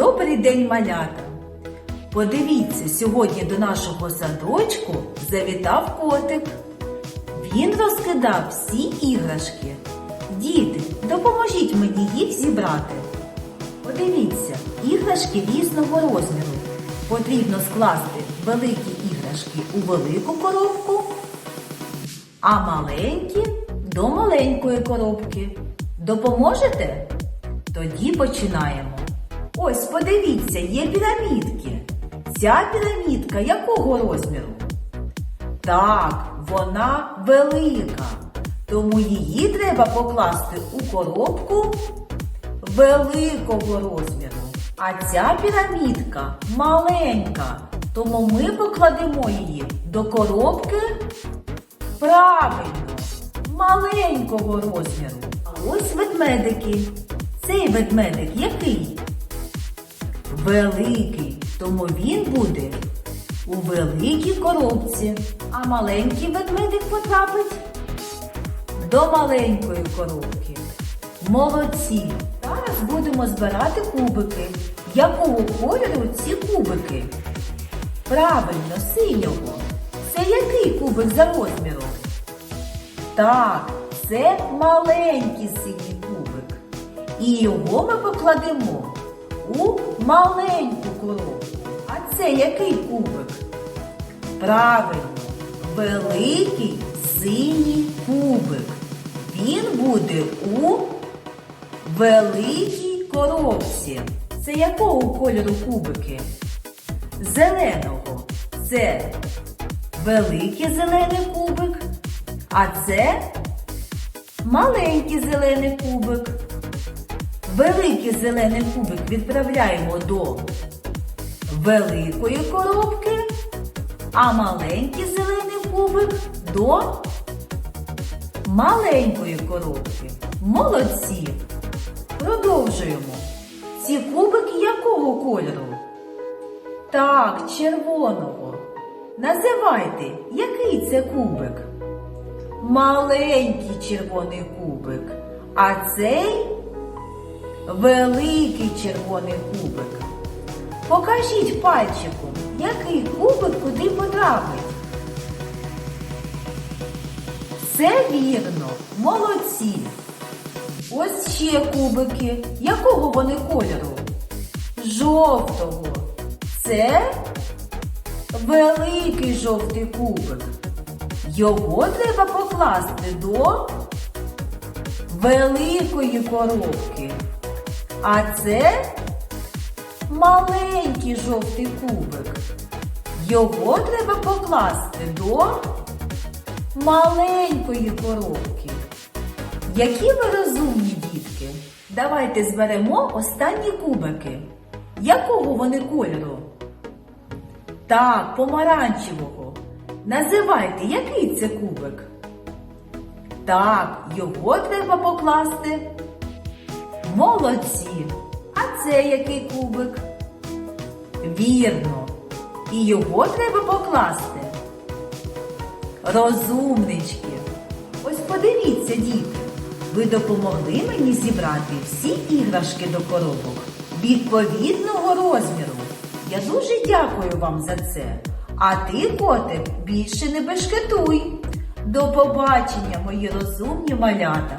Добрий день, малята! Подивіться, сьогодні до нашого садочку завітав котик. Він розкидав всі іграшки. Діти, допоможіть мені їх зібрати. Подивіться, іграшки різного розміру. Потрібно скласти великі іграшки у велику коробку, а маленькі до маленької коробки. Допоможете? Тоді починаємо. Ось подивіться, є пірамідки. Ця пірамідка якого розміру? Так, вона велика. Тому її треба покласти у коробку великого розміру. А ця пірамідка маленька. Тому ми покладемо її до коробки правильно, маленького розміру. А ось ведмедики. Цей ведмедик який? Великий, тому він буде у великій коробці. А маленький ведмедик потрапить до маленької коробки. Молодці! Зараз будемо збирати кубики. Якого кольору ці кубики? Правильно, синього. Це який кубик за розміром? Так, це маленький синій кубик. І його ми покладемо маленьку коробку. А це який кубик? Правильно, великий синій кубик. Він буде у великій коробці. Це якого кольору кубики? Зеленого. Це великий зелений кубик, а це маленький зелений кубик. Великий зелений кубик відправляємо до великої коробки, а маленький зелений кубик до маленької коробки. Молодці! Продовжуємо. Ці кубики якого кольору? Так, червоного. Називайте, який це кубик? Маленький червоний кубик. А цей великий червоний кубик. Покажіть пальчиком, який кубик куди потрапить. Все вірно, молодці. Ось ще кубики. Якого вони кольору? Жовтого. Це великий жовтий кубик. Його треба покласти до великої коробки. А це маленький жовтий кубик. Його треба покласти до маленької коробки. Які ви розумні дітки? Давайте зберемо останні кубики. Якого вони кольору? Так, помаранчевого. Називайте, який це кубик? Так, його треба покласти. Молодці. А це який кубик? Вірно. І його треба покласти. Розумнички. Ось подивіться, діти. Ви допомогли мені зібрати всі іграшки до коробок відповідного розміру. Я дуже дякую вам за це. А ти, котик, більше не бешкетуй. До побачення, мої розумні малята!